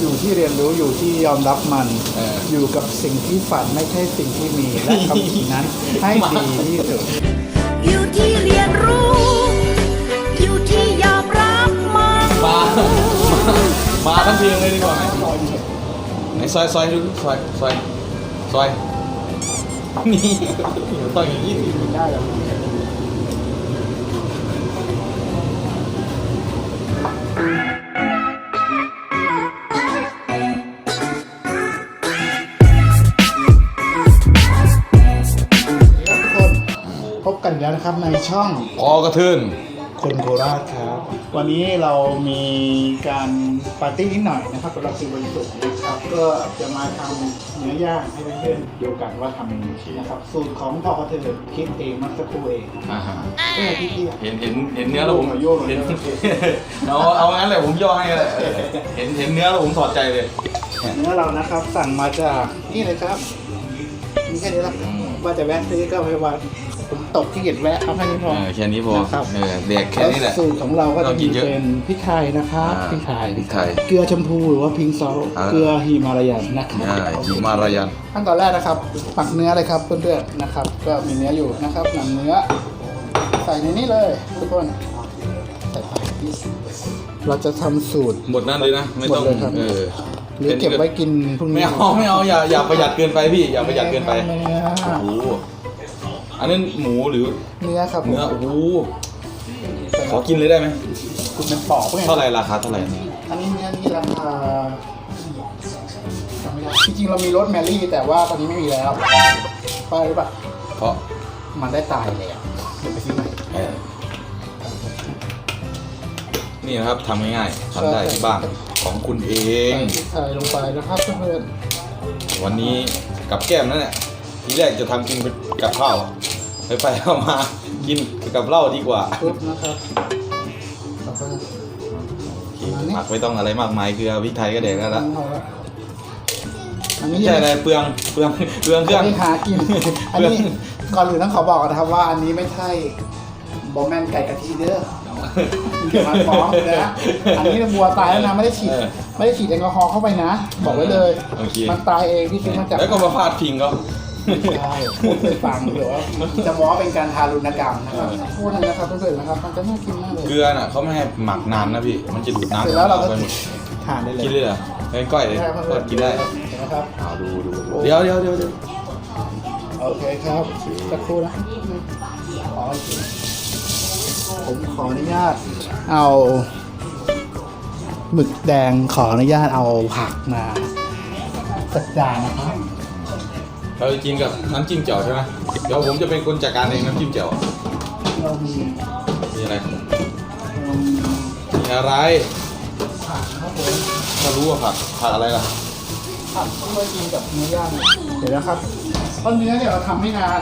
อยู่ที่เรียนรู้อยู่ที่ยอมรับมันเอออยู่กับสิ่งที่ฝันไม่ใช่สิ่งที่มี และทำสิ่งนั้นให้ดีที่สุดอยู่ที่เรียนรู้ อยู่ที่ยอมรับมันมามาทั้งเพลงเลยดีกว่าไหมไหนซอยซอยดูซอยซอยซอยนี่ต้องอย่างนี้สิได้แล้ว นแล้วนะครับในช่องพอกระทืนคนโคราชครับ วันนี้เรามีการปาร์ตี้นิดหน่อยนะครับสำหรับคืนวันศุกร์นะครับ ก็จะมาทำเนื้อย่างให้เพื่อนๆดูกันว่าทำยังไงนะครับสูตรของพ่อเขาเธอคิดเองมัสครูเองอ่าฮะเออพี่เตี้ย เห็นเห็นเห็นเนื้อแล้วผมโยกหน่อยเห็นโยกหน่อยเอาเอางั้นเลยผมย่อให้เลยเออเห็นเห็นเนื้อแล้วผมถอดใจเลย เนื้อเรานะครับสั่งมาจากนี่เลยครับมีแค่นี้ละอืมว่าจะแวะซื้อก็ไปว่าผม ตกที่เกียจแวะเอาแค่นี้พเอออแค่นี้พอนะครับ เออเด็กแค่นี้แหละล้วสูตรของเราก็จะเรากิมีนเยอะเป็นพริกไทยนะครับอ่าพริกไทยพริกไทยเกลือชมพูหรือว่าพิงซอลอ่า เกลือฮิมาลายันนะครับใช่หิมารายัน ขั้นตอนแรกนะครับปักเนื้อเลยครับเพื่อนๆนะครับ ก็มีเนื้ออยู่นะครับนำเนื้อ ใส่ในนี้เลยทุกคนใส่ไปเราจะทำสูตร หมดนั่นเลยนะ ไม่ต้อง หมดเลยครับ เออหรือเก็บไว้กินพรุ่งนี้ไม่เอาไม่เอาอย่าอย่าประหยัดเกินไปพี่ อย่าประหยัดเกินไปเนื้อโอ้โห อันนั้นหมูหรือเนื้อครับผมเนื้อโอ้โหขอกินเลยได้ไหมคุณเป็นปอกไงเท่าไหร่ราคาเท่าไหร่อันนี้เนื้อนี่ราคาจำไม่ได้จริงๆเรามีรสแมรี่แต่ว่าตอนนี้ไม่มีแล้วเพราะอะไรรู้ป่ะเพราะมันได้ตายแล้วเดี๋ยวไปซื้อใหม่เออนี่นะครับทำง่ายๆทำได้ที่บ้านของคุณเอง ใส่พริกไทยลงไปนะครับเพื่อนวันนี้กับแก้มนั่นแหละ ทีแรกจะทำกินกับข้าวไปไปๆเอามากินกับเหล้าดีกว่าๆปุ๊บนะครับต่อไปผักไม่ต้องอะไรมากมายคือเอาพริกไทยก็เด็กแล้วละพอแล้วอันไม่นี้ใช่อะไรเปลืองเปลืองเปลืองเครื่อง ไม่หากิน อันนี้ก่อนอื่นต้องขอบอกก่อนนะครับว่าอันนี้ไม่ใช่บอแมนไก่กะทิเด้ออย่ามาฟ้องนะอันนี้บัวตายแล้วนะไม่ได้ฉีดเออไม่ได้ฉีดแอลกอฮอล์เข้าไปนะ บอกไว้เลย โอเค มันตายเองที่ซื้อมาจาก แล้วก็มาฟาดพิงก็ ใช่พูดไปฟังเดี๋ยวว่าจะบอกว่าเป็นการทารุณกรรมนะครับเออพูดเลยนะครับเพื่อนๆนะครับ มันจะน่ากินมากเลย เกลือน่ะเขาไม่ให้หมักนานนะพี่ มันจะดูดน้ำเสร็จแล้วเราก็ไปหมดทานได้เลยกินเลยเหรอเป็นก้อยเลยใช่ครับก็กินได้เห็นไหมครับเอาดูดูดูเดี๋ยวเดี๋ยวเดี๋ยวเดี๋ยวโอเคครับสักครู่นะอ๋อโอเคผมขออนุญาตเอาหมึกแดงขออนุญาตเอาผักมาสักจานนะครับ เราจะกินกับน้ำจิ้มแจ่วใช่ไหมเดี๋ยวผมจะเป็นคนจัดการเองน้ำจิ้มแจ่วเรามีมีอะไรเรามีมีอะไรผักครับผมถ้ารู้ว่าผักผักอะไรล่ะผักที่เรากินกับเนื้อย่างเดี๋ยวนะครับเพราะเนื้อเนี่ยเราทำไม่นาน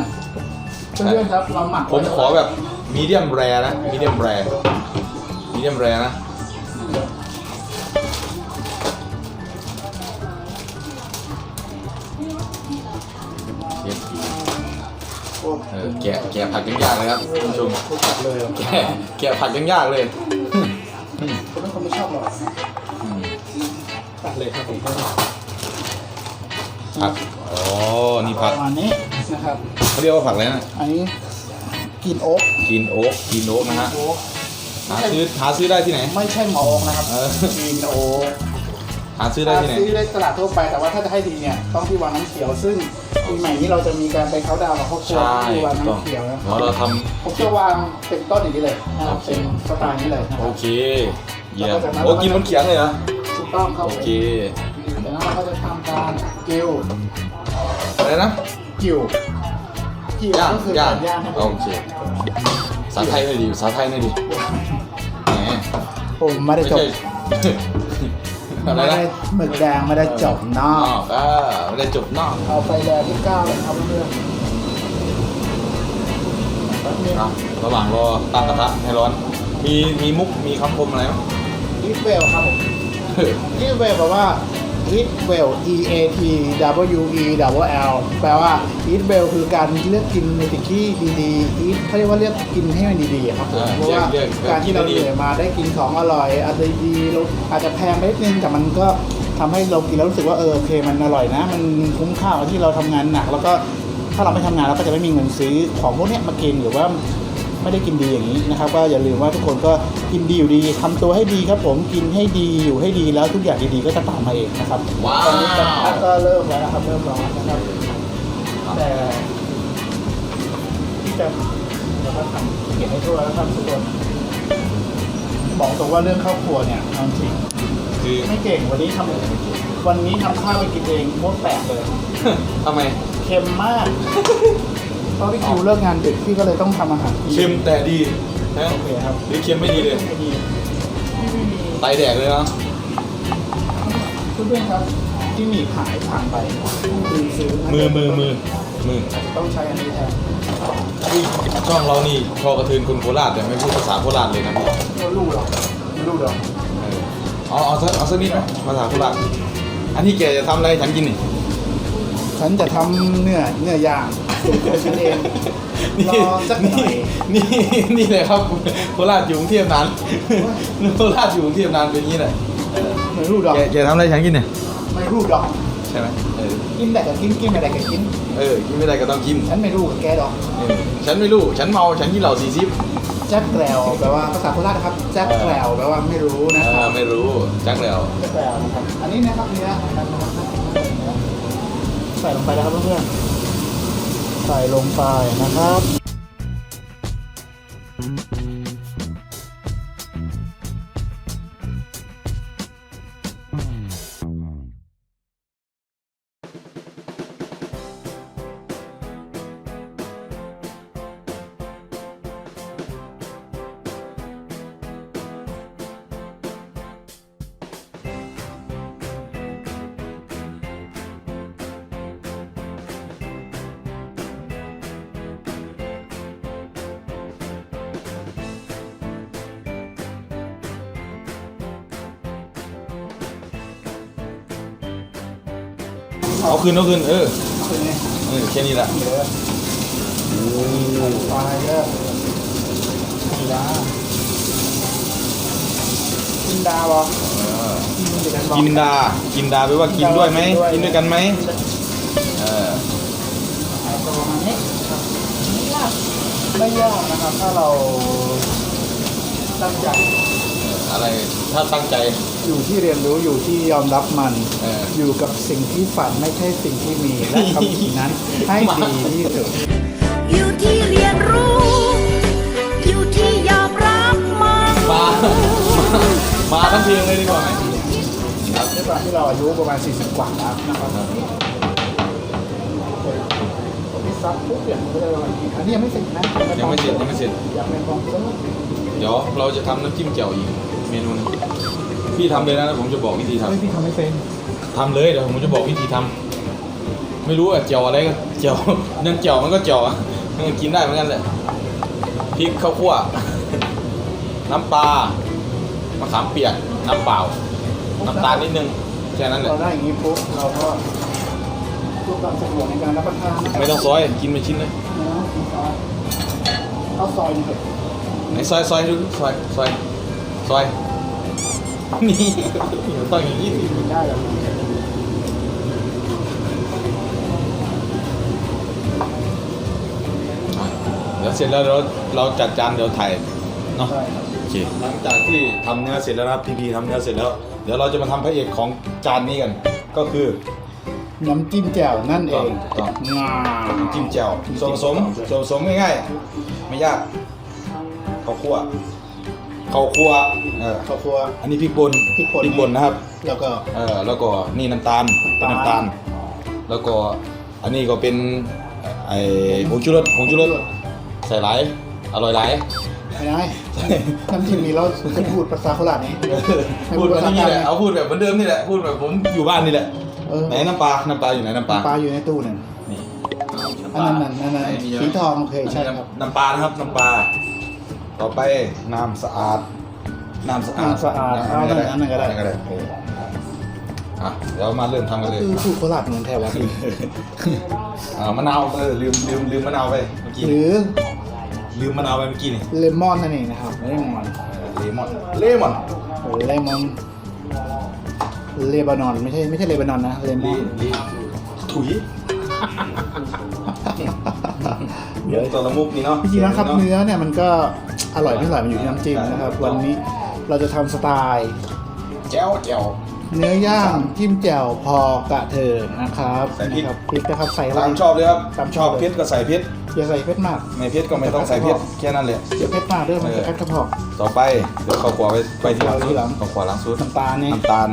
เพื่อนๆครับเราหมักผมขอแบบมีเดียมแรนะมีเดียมแรมีเดียมแรนะ เออแกะแกะผักยังยากเลยครับคุณผู้ชมพูดตัดเลยแกะแกะผักยังยากเลยผมเป็นคนไม่ชอบหรอกอืมตัดเลยครับผมผักอ๋อนี่ผักประมาณนี้นะครับเขาเรียกว่าผักอะไรนะอันนี้กินโอ๊กกินโอ๊กกินโอ๊กนะฮะโอ๊กหาซื้อหาซื้อได้ที่ไหน ไม่ใช่หมอโอ๊กนะครับเออกินโอ๊ก หาซื้อได้ที่ไหน ซื้อได้ตลาดทั่วไปแต่ว่าถ้าจะให้ดีเนี่ยต้องที่วังน้ำเขียวซึ่งปีใหม่นี้เราจะมีการไปเขาน์ดาวน์กับครอบครัวใช่ที่วังถูกต้องน้ำเขียวนะคเพราะรับเราทผมจะวางเป็นต้นอย่างนี้เลยนะครับโอเคเป็นสไตล์นี้เลยนะำคโอรับ เค เยี่ยมโอ้กินบนเขียงเลยเหรอ ถูกต้องครับโอผมเคเดี๋ยวเราก็จะทำการกิวอะไรนะกิวกิวย่างก็คือย่างการย่างให้โอเคสาไทยหน่อยดิสาไทยหน่อยดิแหมผมไม่ได้ไม่จบ ใช่ อะไรไม่นะได้หมึกแดงไม่ได้จบนอนอกกอ่าไม่ได้จบนอกเอาไฟแดงที่เก้าเลยครับเพื่อนแป๊บนึงเอาระหว่างรอตั้งกระทะให้ร้อน มีมีมุกมีคำคมอะไรไหมอีทเวลครับผมอีทเวลแปลว่า eat well e a t w e w l แปลว่า eat well คือการเลือกกินในสิ่งที่ดีๆ eat เขาเรียกว่าเลือกกินให้มันดีๆครับผมอ่าเพราะว่าเลือกเลือกการที่เรากินให้ดีเหนื่อยมาได้กินของอร่อยอะไรดีๆเราอาจจะแพงไปนิดนึงแต่มันก็ทำให้เรากินแล้วรู้สึกว่าเออโอเคมันอร่อยนะ มันคุ้มค่ากับที่เราทำงานหนัก แล้วก็ถ้าเราไม่ทำงานเราก็จะไม่มีเงินซื้อของพวกเนี้ยมากินหรือว่า ไม่ได้กินดีอย่างนี้นะครับก็อย่าลืมว่าทุกคนก็กินดีอยู่ดีทำตัวให้ดีครับ ผมกินให้ดีอยู่ให้ดีแล้วทุกอย่างดีๆก็จะตามมาเองนะครับว้าวตอนนี้กระทะก็เริ่มแล้วนะครับเริ่มร้อนนะครับแต่ที่จะเราก็ทำเก็บให้ทั่วแล้วครับทุกคนบอกตรงว่าเรื่องข้าวครัวเนี่ยเอาจริงคือไม่เก่งวันนี้ทำวันนี้ทำข้าวไปกินเองโคตรแตกเลยทำไมเค็มมาก เพราะพี่คิวเลิกงานดึกพี่ก็เลยต้องทำอาหารกินเค็มแต่ดีนะโอเคครับหรือเค็มไม่ดีเลยไม่ดีไม่ดีไตแดกเลยเนาะเพื่อนๆครับที่หนีบหายผ่านไปคือซื้อมือมือมือมือต้องใช้อันนี้แทนอุ้ยช่องเรานี่พอกระทืนคนโคราชแต่ไม่พูดภาษาโคราชเลยนะพี่ไม่รู้หรอกไม่รู้หรอกเออเอาเอาสักเอาสักนิดไหมภาษาโคราชอันนี้แกจะทำอะไรให้ฉันกินนี่ฉันจะทำเนื้อเนื้อย่าง ส่วนตัวฉันเองนี่รอสักหน่อยนี่นี่นี่เลยครับโคราชอยู่กรุงเทพนานโคราชอยู่กรุงเทพนานเป็นอย่างนี้แหละไม่รู้ดอกแกแกทำอะไรให้ฉันกินเนี่ยไม่รู้ดอกใช่ไหมเออกินแต่ก็กินกินไม่ได้ก็กินเออกินไม่ได้ก็ต้องกินฉันไม่รู้กับแกดอกเออฉันไม่รู้ฉันเมาฉันกินเหล้าสี่สิบแจ๊กแกลวแปลว่าภาษาโคราชนะครับแจ๊กแกลวแปลว่าไม่รู้นะเอครัอบไม่รู้จักแล้ว แจ๊กแกลวนะครับอันนี้นะครับเนื้อใส่ลงไปนะครับเพื่อนๆ ใส่ลงไปนะครับ เอาคืนเอาคืนเออคือไงเออแค่นี้แหละเยอะไปเยอะกินดากินดาบอกินดากินดา กินดาแปลว่ากินด้วยไหมกินด้วยกันไหมเออประมาณนี้ไม่ยากนะครับถ้าเราตั้งใจ อะไร ถ้าตั้งใจ อยู่ที่เรียนรู้อยู่ที่ยอมรับมันเอออ ยู่กับสิ่งที่ฝันไม่ใช่สิ่งที่มีและทำสิ่งนั้นให้ดีที่สุด อยู่ที่เรียนรู้ อยู่ที่ยอมรับมัน มา มาทั้งเพลงเลยดีกว่าไหมครับด้วยความที่เราอายุประมาณ 40 กว่าแล้วนะครับผมที่ซับปุ๊บเนี่ยมันก็เลยประมาณนี้อันนี้ยังไม่เสร็จนะยังไม่เสร็จยังไม่เสร็จ ยังเป็นของเสริมเดี๋ยวเราจะทำน้ำจิ้มแจ่วอีก เมนูหนึงพี่ทำเลยนะแล้วผมจะบอกวิธีทำเฮ้ยพี่ทำไม่เป็นทำเลยเดี๋ยวผมจะบอกวิธีทำไม่รู้อะเจียวอะไรก็เจียว นั่นเจียวมันก็เจียวอะมันก็กินได้เหมือนกันแหละพริกข้าวคั่ว น้ำปลามะขามเปียกน้ำเปล่าน้ำตาลนิดนึงแค่นั้นแหละเราได้อย่างนี้ปุ๊บเราก็รูปความสะดวกในการรับประทานนะครับไม่ต้องซอยกินเป็นชิ้นเลยนะเอาซอยหน่อยไหนซอยซอยดูซอยซอย ซอย นี่ต้องอย่างนี้สิกินได้แล้วอะเดี๋ยวเสร็จแล้วเราเราจัดจานเดี๋ยวถ่ายเนาะได้ครับโอเคหลังจากที่ทำเนื้อเสร็จแล้วนะครับพีพีทำเนื้อเสร็จแล้ว เดี๋ยวเราจะมาทำพระเอกของจานนี้กัน ก็คือน้ำจิ้มแจ่วนั่นเองถูกต้องงาน้ำจิ้มแจ่วส่วนผสมส่วนผสมง่ายๆ ไม่ยากข้าวคั่ว ข้าวคั่วเออข้าวคั่ว อันนี้พริกป่นพริกป่นพริกป่น นะครับแล้วก็ เออแล้วก็นี่น้ำตาลเป็นน้ำน้ำตาตาล ล แล้วก็อันนี้ก็เป็นไอ้ผงชูรสผงชูรสใส่หลายอร่อยหลายไม่ได้น้ำจิ้มนี้เราจะพูดภาษาโคราชนี้พูดแบบนี้แหละเอาพูดแบบเหมือนเดิมนี่แหละพูดแบบผมอยู่บ้านนี่แหละ เออไหนน้ำปลา น้ำปลาอยู่ไหนน้ำปลาปลาอยู่ในตู้หนึ่งนี่อันนั้นนั่นนั่นนั่นไหมีสีทองโอเคใช่อันคนี้รับน้ำน้ำปลานะครับน้ำปลา ต่อไปน้ำสะอาดน้ำสะอาดน้ำสะอาดเอานั่นอันนั้นก็ได้อัก็ได้เอออะเดี๋ยวมาเริ่มทำกันเลยคือสูตรโคราชเหมือนแทบว่าอ่ามะนาวเออลืมลืมลืมมะนาวไปเมื่อกี้หรือลืมมะนาวไปเมื่อกี้นี่เลมอนนั่นเองนะครับเลมอนเลมอนเลมอนเลมอนเลบานอนไม่ใช่ไม่ใช่เลบานอนนะเลมลีอนลีถุยเดี๋ยวตัวละมุกนี่เนาะจริงๆนะครับเนื้อเนี่ยมันก็ อร่อยไม่อร่อยมันอยู่ที่น้ำจิ้มนะครับ วันนี้เราจะทำสไตล์แจ้วแจ้ว เนื้อย่างจิ้มแจ่วพอกระเทินนะครับใส่พริก นะครับพริกนะครับใส่อะไรตามชอบเลยครับตามชชออบบเลยเผ็ดก็ใส่เผ็ดอย่าใส่เผ็ดมากไม่เผ็ดก็ไม่ต้องใส่เผ็ดแค่นั้นเลยเดี๋ยวเผ็ดมากเด้อมันเอจะอแอดกระเพาะ ต่อไปเดี๋ยวข้าวขวาไปไปที่หลังข้าวขวาสุดทีหลัง ข้าวขวาหลังสุดน้ำตาลนี่น้ำตาล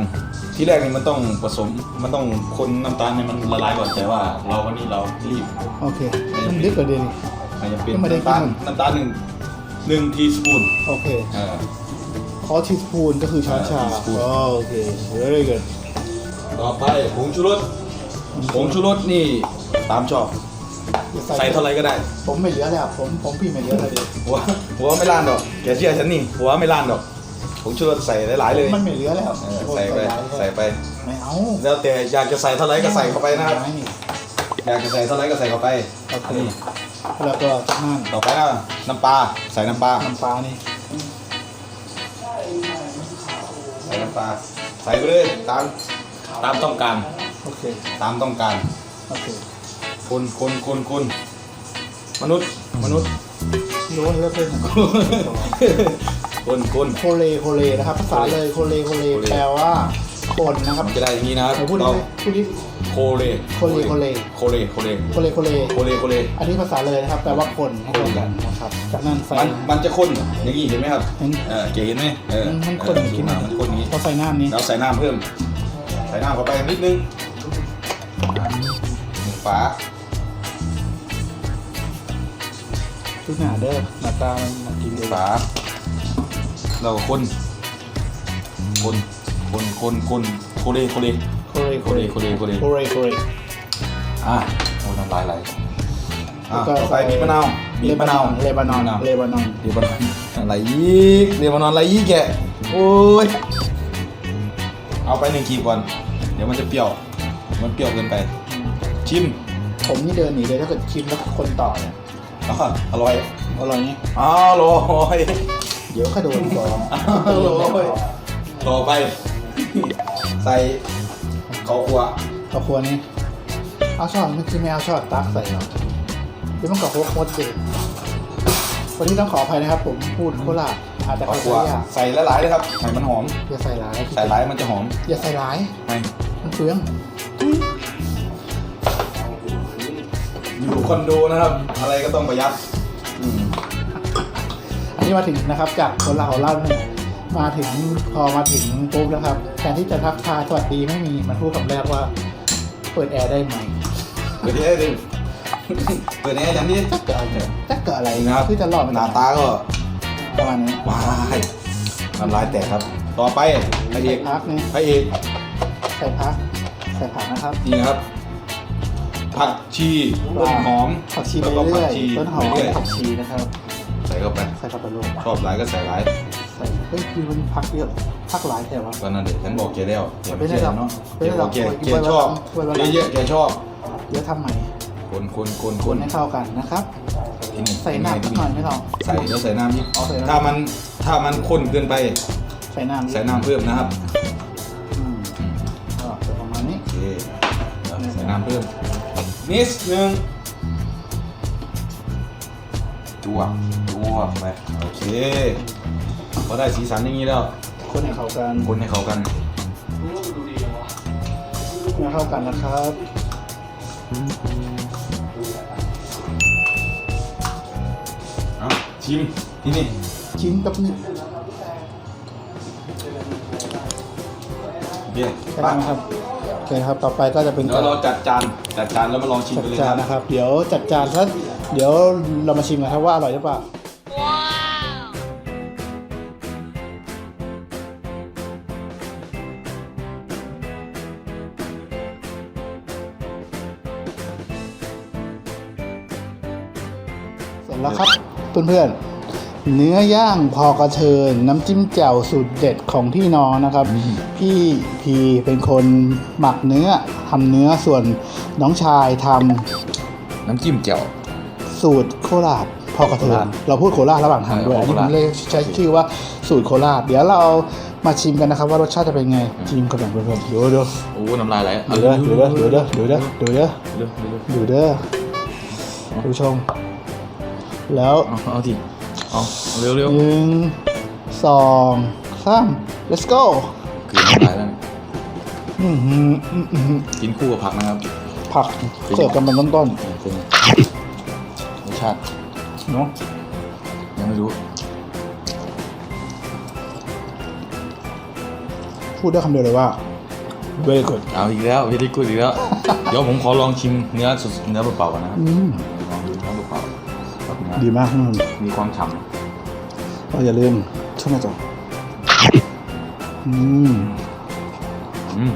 ที่แรกนี่มันต้องผสมมันต้องคนน้ำตาลเนี่ยมันละลายก่อนแต่ว่า เราวันนี้เรารีบโอเคมันดึกกว่าเดิม อาจจะเป็นยังไม่ได้น้ำตาลกิน น้ำตาลหนึ่ง หนึ่งทีสปูนโอเคเออ คอทีสปูนก็คือช้อนชาอ่า teaspoon อ๋อโอเค very good ต่อไปผงชูรสผงชูรสนี่ตามชอบ ใส่เท่าไหร่ก็ได้ ผมไม่เหลือแล้วผมผมพี่ไม่เหลือเลยดิหัวหัวไม่ล้านดอกแกเชื่อฉันนี่หัวไม่ล้านดอกผงชูรสใส่หลายๆเลยมันไม่เหลือแล้วเออใส่ไปใส่ไป ไม่เอาแล้วแต่อยากจะใส่เท่าไหร่ก็ใส่เข้าไปนะครับม่ อยากจะใส่เท่าไหร่ก็ใส่เข้าไปโอเค อันนี้ แล้วก็จากนั้นต่อไปนะน้ำปลาใส่น้ำปลาน้ำปลานี่ใส่น้ำปลาใส่ไปเลยตามตามต้องการโอเคตามต้องการโอเคคนคนคนคนมนุษย์มนุษย์รู้แล้วเป็นคนคนโคเลโคเลนะครับภาษาเลยโคเลโคเลโคเลแปลว่าคนนะครับมันจะได้อย่างนี้นะครับเราพูดดิเราพูดดิ โคเลโคเลโคเลโคเลโคเลโคเลโคเลโคเลโคเลอันนี้ภาษาเลยนะครับแปลว่าคนให้เข้ากันนะครับจากนั้นใส่มันมันจะข้นอย่างนี้เห็นไหมครับเห็นเออเก๋เห็นไหมเออมันคนเออกินดูมามันข้นอย่างนี้พอใส่น้ำนี้แล้วใส่น้ำเพิ่ม ใส่น้ำเข้าไปนิดนึงอะหนึ่งฝาทุกหน้าเด้อหน้าตามันน่ากินหเลนึ่ยงฝาเราก็คนคนคนคนคนโคเลโคเลโคเลโคเลโคเลโคเลโคเลโคเลอะโอ้น้ำลายไหลอะแล้วก็ต่อไปบีบมะนาวบีบมะนาวเลบานอนเลบานอนบีบมะนาวอะไรอีกบีบมะนาวอะไรอีกแกโอ้ยเอาไปหนึ่งขีดก่อน เดี๋ยวมันจะเปรี้ยว มันเปรี้ยวเกินไป ชิม ผมนี่เดินหนีเลยถ้าเกิดชิมแล้วคนต่อเนี่ยอ๋ออร่อย อร่อยไงอร่อย เดี๋ยวข้าโดนฟ้องอร่อย ต่อไป ใส่ ข้าวคั่วข้าวครัวนี้ เอาช้อนไม่คือไม่เอาช้อนตักใส่หรอกเดี๋ยวมันกับโคกมดเด็วันนี้ต้องขออภัยนะครับ ผมพูดโคราชอาจจะข้าเข้าวใจคั่วยากใส่หลายๆเลยครับให้มันหอม อย่าใส่ร้ายใส่หลายมันจะหอมอย่าใส่ร้ายไม่มันเปลืองอยู่คอนโดนะครับ อะไรก็ต้องประหยัดอืม อันนี้มาถึงนะครับ จากคนเราของเราเนี่ย มาถึงพอมาถึงปุ๊บนะครับแทนที่จะทักทายสวัสดีไม่มีมันพูดคำแรกว่า เปิดแอร์ได้ไหมเปิดแอร์ดิเปิดแอร์อย่างนี้จักเกิดอะไรจักเกิดอะไรนะครับคือจะรอดมันหน้าตาก็ประมาณนี้ว้ายน้ำลายแตกครับ ต่อไปพระเอใส่กพักนี่พระเอกใส่พักใส่ผักนะครับนี่ครับผักชีต้นหอมผักชีไปแล้วก็เรื่ผัอยชีต้นหอมไปเรื่อยผักชีนะครับ ใส่เข้าไปใส่ผักกระโหลกชอบหลายก็ใส่หลาย ใส่เฮ้ยคือมันพักเยอะพักหลายแถวอะก็นั่นเด็ฉันบอกแกแล้วแกไม่ไม่ได้เชื่หรออกเนาะไม่แกได้หรบออกกแกไว้แกชอบไว้ไว้ไว้เยอะๆแกชอบเดี๋ยวทำใหม่คนคนคนคคนนให้เข้ากันนะครับที่นี่ใส่น้ำสักหน่อยไหม่หรอกใส่แล้วใส่น้ำอีกอ๋อใส่น้ำถ้ามันถ้ามันข้นเกินไปใส่น้ำใส่น้ำเพิ่มนะครับอืมก็จะประมาณนี้โอเคแล้วใส่น้ำเพิ่มนิดนึงจั่วจั่วไปโอเค พอได้สีสันอย่างนี้แล้ว คนให้เข้ากันคนให้เข้ากันให้เข้ากันนะครับเอาชิมที่นี่ชิ้นกับนี่เบี้ยแค่นั้นนะครับโอเคครับ ต่อไปก็จะเป็นเดี๋ยวเราจัดจานจัดจานแล้วมาลองชิมจัดกันเลยจานนะนะครับ เดี๋ยวจัดจานถ้าเดี๋ยวเรามาชิมกันครับว่าอร่อยหรือเปล่า เพื่อนๆ เนื้อย่างพอกระเทินน้ำจิ้มแจ่วสูตรเด็ดของพี่น้องนะครับ พี่พีเป็นคนหมักเนื้อทำเนื้อส่วนน้องชายทน้ำจิ้มแจ่วำสูตรโคราชพอกระเทิโครานชเราพูดโคราชระหว่างทางด้วยเอออันนี้โคผราช มเลยใช้ชื่อว่าสูตรโคราชเดี๋ยวเรามาชิมกันนะครับ ว่ารสชาติจะเป็นไงชิมกันแบบเพื่อนๆเดี๋ยวเดี๋ยวโอ้น้ำลายไหลเดี๋ยวเด้อเดี๋ยวเด้อเดี๋ยวเด้อเดี๋ยวเด้อเดี๋ยวเด้อเดี๋ยวเดี๋ยว เดี๋ยวเด้อคุณผู้ชม แล้วเอาเอาทีเอาเอาเร็วเร็วหนึ่งสองสาม let's go คือน้ำลายแล้วเนี่ยอื้อหืออื้อหือกินคู่กับผักนะครับผักเสิร์ฟกันเป็นต้นเป็นไงรสชาติๆเนาะยังไม่รู้พูดได้คำเดียวเลยว่า very good เอาอีกแล้วพี่ได้กูดอีกแล้ว เดี๋ยวผมขอลองชิมเนื้อสดเนื้อเปล่าๆก่อนนะครับ อืม ๆแบบเนื้อดีมากอืมมีความฉ่ก็อย่าลืมช่วยมาจ่ออืมำอืม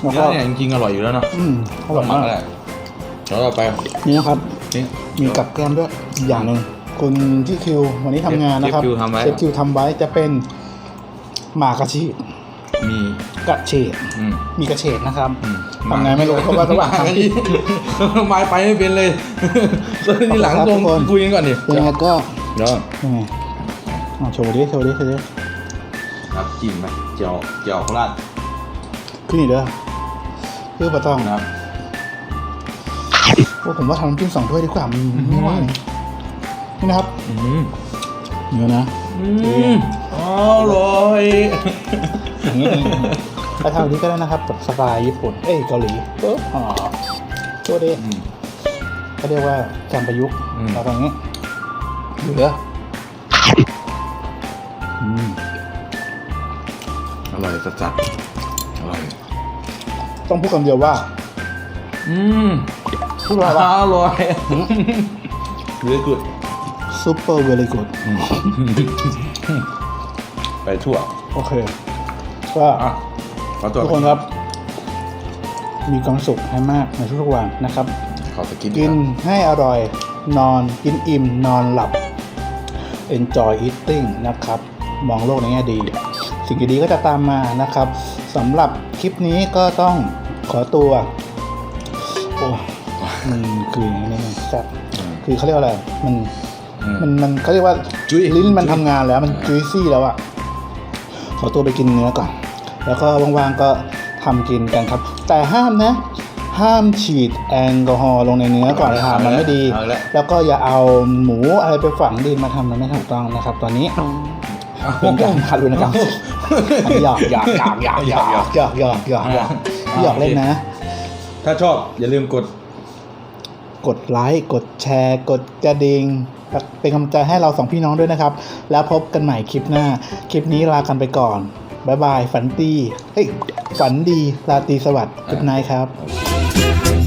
แล้วเนื้ก็อเนี่ยจริงๆอร่อยอยู่แล้วเนาะอืมอร่อยหมัมากก็ได้แล้วเราไปนี่นะครับนี่มีกับแกล้มด้วยอีกอย่างหนึ่งคุณที่คิววันนี้ทำงานนะครับเชฟคิวทำไว้เชฟคิวทำไว้จะเป็นหมากระชี มีกระเฉดอืม มีกระเฉดนะครับอืม ทำไงไม่รู้เพราะว่าระหว่างมกันยี่ไม้ไปไม่เป็นเลยนี่หลังตรงขอบคุณครับทุกคน คุยกันก่อนดิยังไงก็เดี๋ยวยังไงอะโชว์ดิโชว์ดิโชว์ดิครับจิ้มไปเจียวเจียวโคราชขึ้นอีกเด้อเพื่อปลาต้องนะครับ โอ้ผมว่าทำน้ำจิ้มสองถ้วยดีกว่ามันไม่ไหวนี่นะครับอืมเนื้อนะ อืมอร่อย อย่างนี้ถ้าทำแบบนี้ก็ได้นะครับแบบสไตล์ญี่ปุ่น เอ้ยเกาหลีปุ๊บอ๋อตัวเด็อืมเขาเรียกว่าการประยุกต์อืมเราตรงนี้เหลืออืมอร่อยจัดจัดๆอร่อย ต้องพูดคำเดียวว่า อืมพูดว่าว่าอร่อยเยอะกุดซูเปอร์เวลีกูดไปทั่ว โอเค ก็อะขอตัวทุกคนครับ มีความสุขให้มากในทุกๆวันนะครับ ขอสกินกินให้อร่อยนอนกินอิ่ม นอนหลับ enjoy eating นะครับ มองโลกในแง่ดี สิ่งดีๆก็จะตามมานะครับสำหรับคลิปนี้ก็ต้องขอตัว โอ้มันคืออย่างนี้มันแซ่บอืมคือเขาเรียกว่าอะไร มันอืมมันมันเขาเรียกว่า จุ้ยลิ้นมันจุ้ยทำงานแล้วมันอ่าจุยซี่แล้วอะขอตัวไปกินเนื้อก่อน แล้วก็ว่างๆก็ทำกินกันครับ แต่ห้ามนะ ห้ามฉีดแอลกอฮอล์ลงในเนื้อก่อนทานมันไม่ดี เอาละ แล้วก็อย่าเอาหมูอะไรไปฝังดินมาทำมันไม่ถูกต้องนะครับ ตอนนี้เป็นการทารุณกรรมอันนี้หยอกหยอกหยอกหยอกหยอกหยอกหยอกหยอกหยอกหยอกเล่นนะ ถ้าชอบอย่าลืมกด กดไลค์ กดแชร์ กดกระดิ่งเป็นกำลังใจให้เราสองพี่น้องด้วยนะครับ แล้วพบกันใหม่คลิปหน้า คลิปนี้ลากันไปก่อน บ๊ายบาย ฝันดีเฮ้ยฝันดีราตรีสวัสดิ์กุดไนครับโอเค